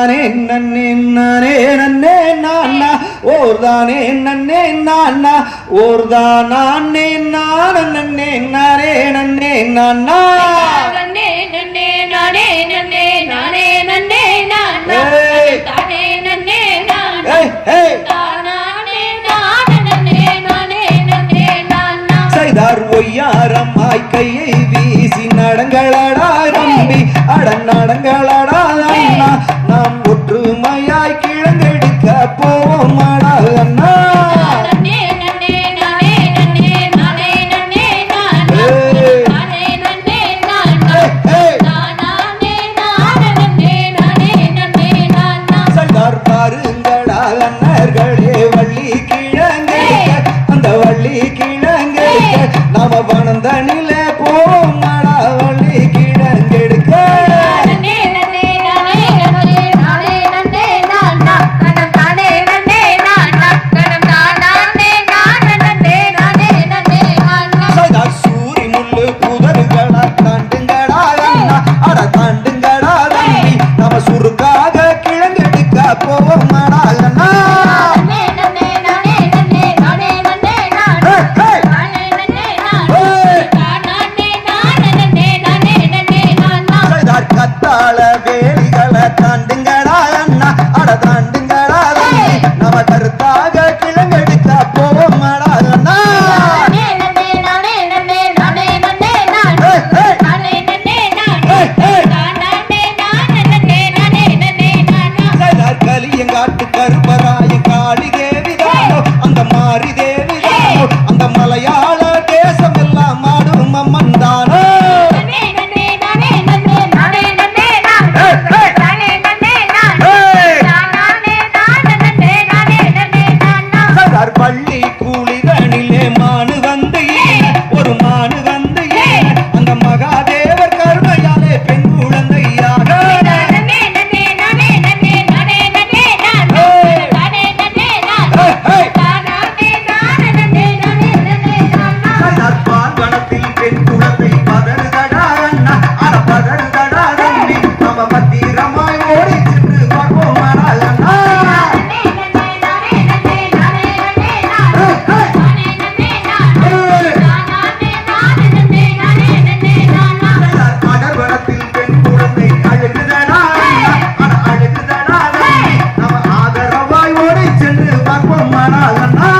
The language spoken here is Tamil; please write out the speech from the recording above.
நானே நன்னே நானே நன்னே நானா ஓர்தானே நன்னே நானா ஓர்தானே நான நன்னே நானே நன்னே நானா நன்னே நன்னே நானே நன்னே நானே நன்னே நானா. தானே நன்னே நானா ஏய் தானானே நானே நன்னே நானே நன்னே நானா செய்தார் ஒய்யாரம்மாய் கையை வீசி நடங்களடா நம்பி அட நடங்கள பசுமையாய் கிழங்கெடுக்க போவோமாடா அண்ணா. பாருங்கடா அண்ணர்களே வள்ளி கிழங்கு அந்த வள்ளி கிழங்கு நாம ಅಣ್ಣ